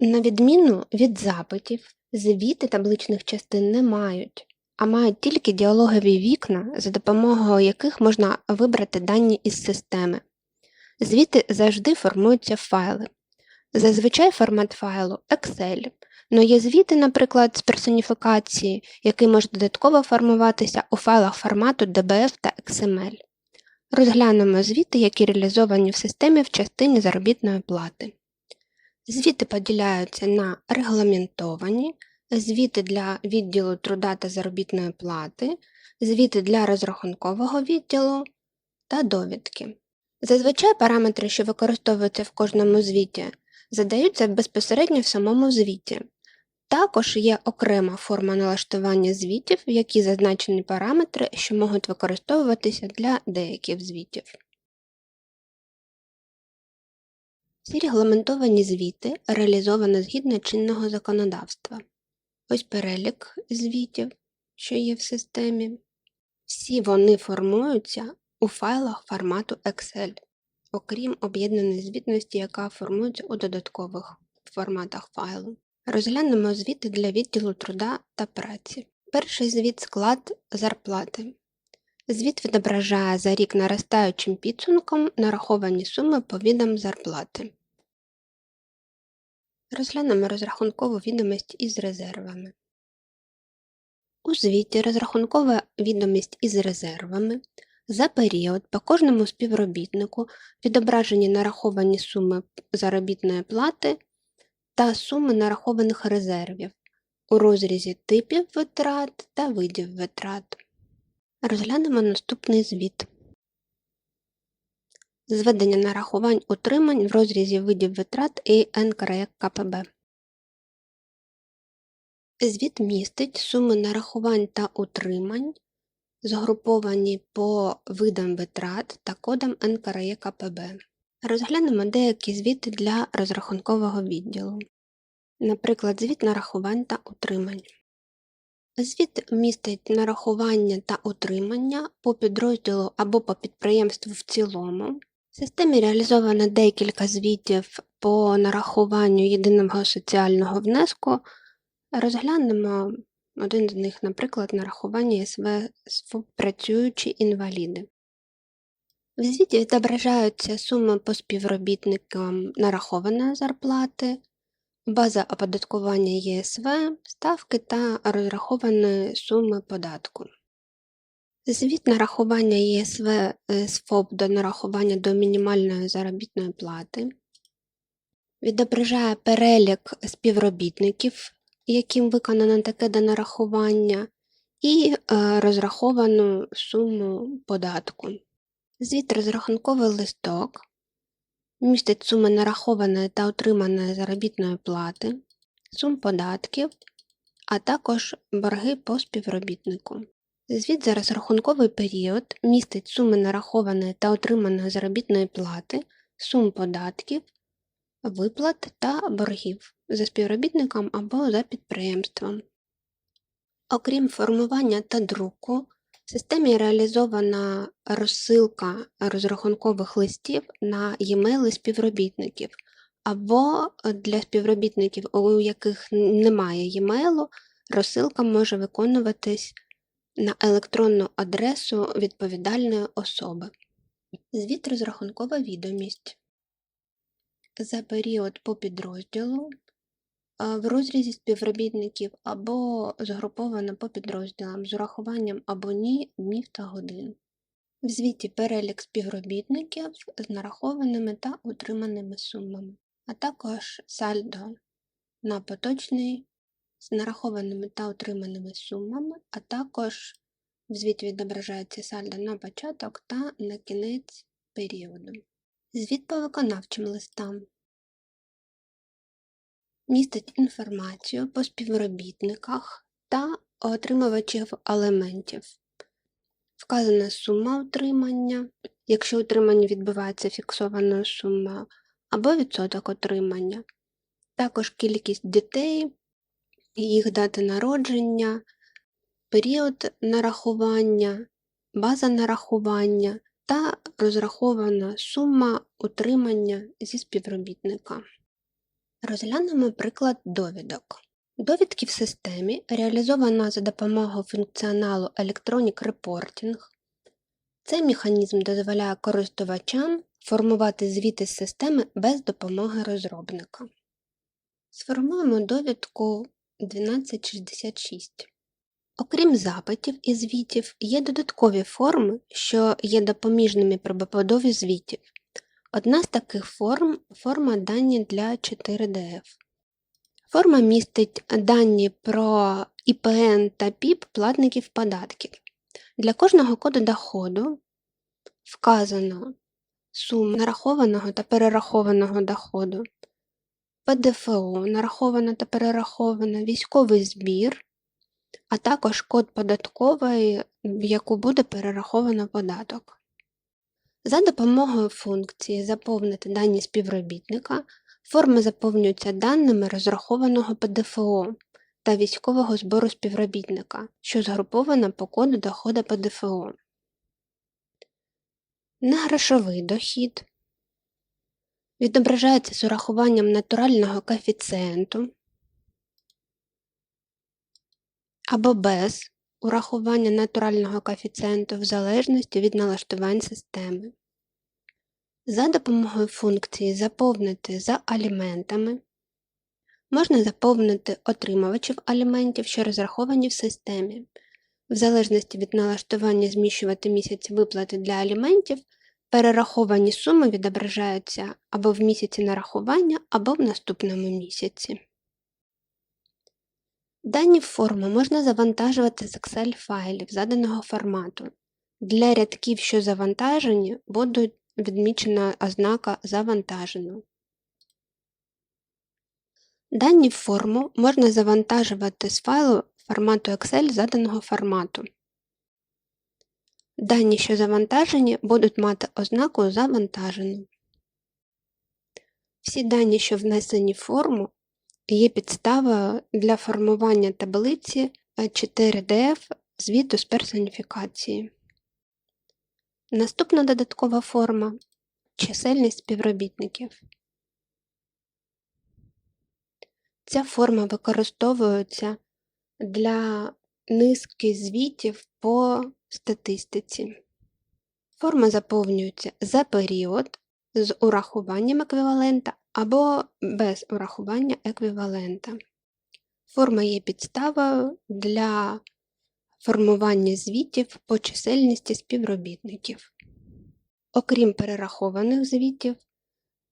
На відміну від запитів, звіти табличних частин не мають, а мають тільки діалогові вікна, за допомогою яких можна вибрати дані із системи. Звіти завжди формуються в файли. Зазвичай формат файлу Excel, але є звіти, наприклад, з персоніфікації, який може додатково формуватися у файлах формату DBF та XML. Розглянемо звіти, які реалізовані в системі в частині заробітної плати. Звіти поділяються на регламентовані, звіти для відділу труда та заробітної плати, звіти для розрахункового відділу та довідки. Зазвичай параметри, що використовуються в кожному звіті, задаються безпосередньо в самому звіті. Також є окрема форма налаштування звітів, в якій зазначені параметри, що можуть використовуватися для деяких звітів. Всі регламентовані звіти реалізовано згідно чинного законодавства. Ось перелік звітів, що є в системі. Всі вони формуються у файлах формату Excel, окрім об'єднаної звітності, яка формується у додаткових форматах файлу. Розглянемо звіти для відділу труда та праці. Перший звіт склад зарплати. Звіт відображає за рік наростаючим підсумком нараховані суми по відам зарплати. Розглянемо розрахункову відомість із резервами. У звіті розрахункова відомість із резервами за період по кожному співробітнику відображені нараховані суми заробітної плати та суми нарахованих резервів у розрізі типів витрат та видів витрат. Розглянемо наступний звіт. Зведення нарахувань утримань в розрізі видів витрат і НКРЕК КПБ. Звіт містить суми нарахувань та утримань, згруповані по видам витрат та кодам НКРЕ КПБ. Розглянемо деякі звіти для розрахункового відділу. Наприклад, звіт нарахувань та утримань. Звіт містить нарахування та утримання по підрозділу або по підприємству в цілому. Системі реалізовано декілька звітів по нарахуванню єдиного соціального внеску. Розглянемо один з них, наприклад, нарахування СВ працюючі інваліди. В звіті відображаються суми по співробітникам нарахованої зарплати, база оподаткування ЄСВ, ставки та розраховані суми податку. Звіт нарахування ЄСВ з ФОП до нарахування до мінімальної заробітної плати. Відображає перелік співробітників, яким виконано таке донарахування, і е, розраховану суму податку. Звіт розрахунковий листок містить суми нарахованої та отриманої заробітної плати, сум податків, а також борги по співробітнику. Звіт за розрахунковий період містить суми нарахованої та отриманої заробітної плати, сум податків, виплат та боргів за співробітником або за підприємством. Окрім формування та друку, в системі реалізована розсилка розрахункових листів на e-mail співробітників, або для співробітників, у яких немає e-mail, розсилка може виконуватись на електронну адресу відповідальної особи. Звіт розрахункова відомість. За період по підрозділу в розрізі співробітників або згруповано по підрозділам з урахуванням або ні днів та годин. В звіті перелік співробітників з нарахованими та утриманими сумами, а також сальдо на поточний з нарахованими та утриманими сумами, а також в звіті відображається сальдо на початок та на кінець періоду. Звіт по виконавчим листам містить інформацію по співробітниках та отримувачів елементів. Вказана сума утримання, якщо утримання відбувається фіксованою сумою, або відсоток отримання, також кількість дітей, їх дати народження, період нарахування, база нарахування та розрахована сума утримання зі співробітника. Розглянемо приклад довідок. Довідки в системі реалізовано за допомогою функціоналу Electronic Reporting. Цей механізм дозволяє користувачам формувати звіти з системи без допомоги розробника. Сформуємо довідку 1266. Окрім запитів і звітів, є додаткові форми, що є допоміжними при побудові звітів. Одна з таких форм форма дані для 4DF. Форма містить дані про ІПН та ПІП платників податків. Для кожного коду доходу вказано суму нарахованого та перерахованого доходу, ПДФО нараховано та перераховано, військовий збір, а також код податкової, в яку буде перераховано податок. За допомогою функції Заповнити дані співробітника форма заповнюється даними розрахованого ПДФО та військового збору співробітника, що згрупована по коду доходу ПДФО. Негрошовий дохід відображається з урахуванням натурального коефіцієнту або без урахування натурального коефіцієнту в залежності від налаштувань системи. За допомогою функції Заповнити за аліментами можна заповнити отримувачів аліментів, що розраховані в системі. В залежності від налаштування зміщувати місяць виплати для аліментів, перераховані суми відображаються або в місяці нарахування, або в наступному місяці. Дані форми можна завантажувати з Excel файлів заданого формату. Для рядків, що завантажені, буде відмічена ознака Завантажено. Дані форму можна завантажувати з файлу формату Excel заданого формату. Дані, що завантажені, будуть мати ознаку Завантажено. Всі дані, що внесені в форму, є підставою для формування таблиці 4DF звіту з персоніфікації. Наступна додаткова форма чисельність співробітників. Ця форма використовується для низки звітів по статистиці. Форма заповнюється за період з урахуванням еквівалента або без урахування еквівалента. Форма є підставою для формування звітів по чисельності співробітників. Окрім перерахованих звітів,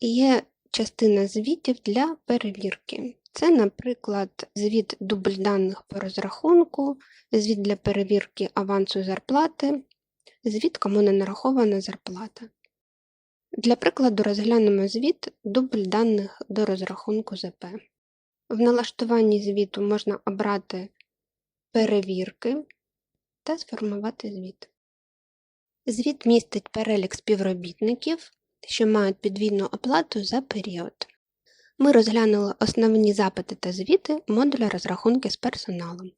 є частина звітів для перевірки. Це, наприклад, звіт дубль даних по розрахунку, звіт для перевірки авансу зарплати, звіт, кому не нарахована зарплата. Для прикладу розглянемо звіт дубль даних до розрахунку ЗП. В налаштуванні звіту можна обрати перевірки та сформувати звіт. Звіт містить перелік співробітників, що мають підвійну оплату за період. Ми розглянули основні запити та звіти модуля розрахунки з персоналом.